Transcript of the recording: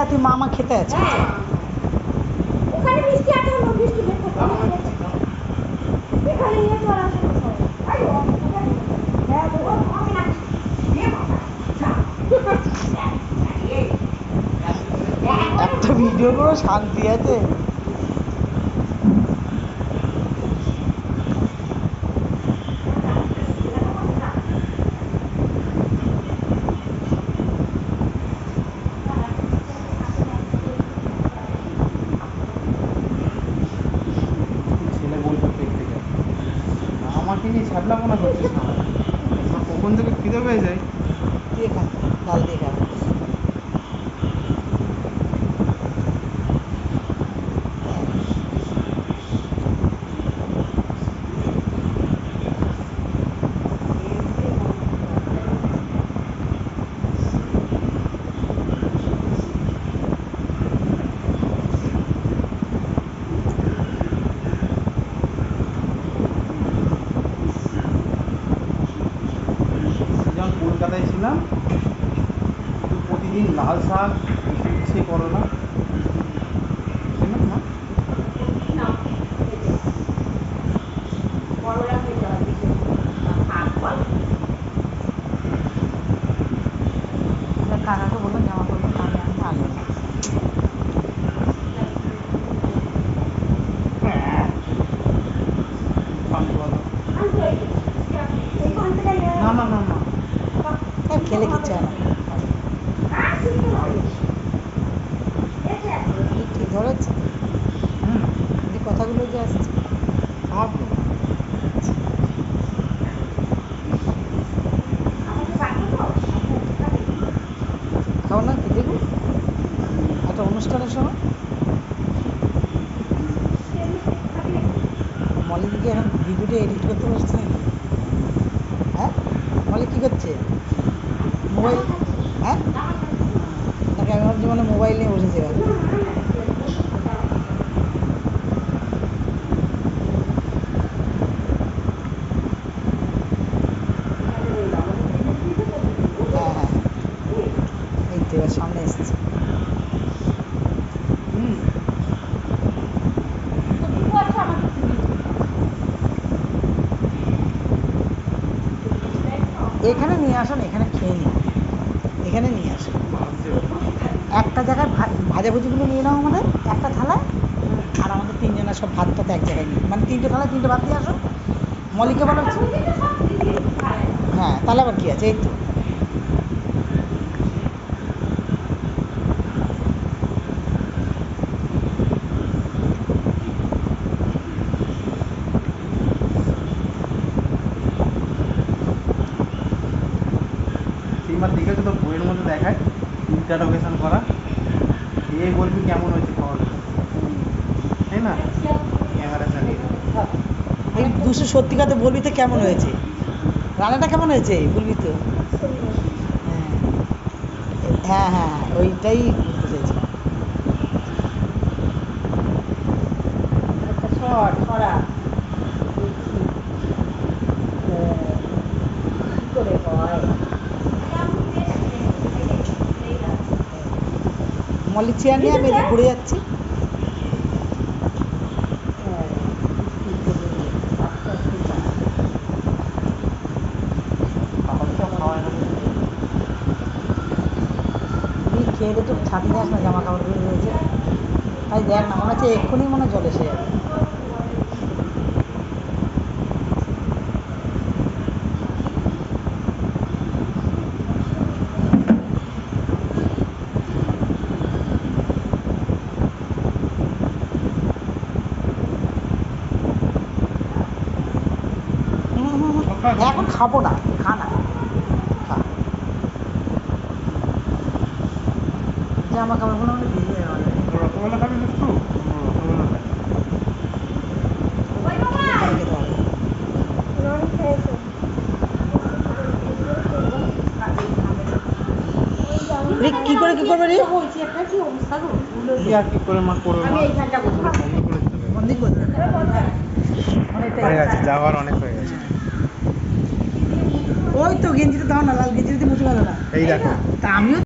আছে, তুই মামা খেতে আছে? হ্যাঁ। ওখানে মিষ্টি আছে মিষ্টি বের করতে এখানে নিয়ে চল আসো। আই ও হ্যাঁ একটা ভিডিও করে শান্তি আছে ছেলে বলবে পেট থেকে আমাকে নিয়ে করছিস না কখন থেকে খিদে পেয়ে যায়? দিয়ে খা ডাল দিয়ে খা কলকাতায় ছিলাম। প্রতিদিন লাল শাক উচ্ছে করলা খেলাম না না, এই যে। বড়রা খেতে হয় বেশি। থাক, বল। এবার কাকাকে বলল জামা কাপড় আমি আনতে আনলো না পানি বলো আনতে এই যে। ওখান থেকে নিয়ে না না না না এ খেলে কিচ্ছু হয় না ঠিক ধরেছে এই কথাগুলো যে আসছে। খাও না কি দেখো একটা অনুষ্ঠানের সময়। মলিক কি এখন ভিডিওটা এডিট করতে বসছে নাকি? হ্যাঁ? মলিক কী করছে? মোবাইল হ্যাঁ? নাকি আমি ভাবছি মানে মোবাইল নিয়ে বসেছে এবার হ্যাঁ হ্যাঁ। সামনে এসেছে। এখানে নিয়ে আসুন, এখানে খেয়ে নিন। এখানে নিয়ে আসো। একটা জায়গায় ভা- ভাজাভুজিগুলো নিয়ে নাও আমাদের একটা থালায় আর আমাদের তিনজনের সব ভাত তো এক জায়গায় নিয়ে মানে তিনটে থালায় তিনটে ভাত দিয়ে আসো। মলিকে বলো হ্যাঁ তাহলে আবার কি আছে? এই তো। তো বইয়ের মধ্যে দেখায় ইন্টারোগেশন করা। এ বলবি কেমন হয়েছে খাওয়াটা তাই না? ক্যামেরা চালিয়ে এই দুশো সত্যি কথা বলবি তো কেমন হয়েছে? রান্নাটা কেমন হয়েছে? বলবি তো? হ্যাঁ হ্যাঁ হ্যাঁ ওইটাই বলতে চাইছি। ছড়া কি করে হয় মল্লিক চেয়ার নিয়ে আমি এদিকে ঘুরে যাচ্ছি। তো খেয়ে ছাদ নিয়ে আস না জামা কাপড়গুলো রয়েছে তাই দেখ না, মনে হচ্ছে এক্ষুনি মনে জল এসে যাবে হুম, হুম, হুম। এখন খাব না খা না। খা। জামা কাপড়গুলো মানে ভিজে রসগোল্লা খাবি। রে, কি করে কি করবে রে বলছি একটা কি অবস্থা গো? ভুলে কি আর কি করে মা করবে হয়ে গেছে। যাওয়ার অনেক হয়ে গেছে। গেঞ্জিটা দাও না লাল গেঞ্জিটা দিয়ে মুছে ভালো না। এই দেখো। তা আমিও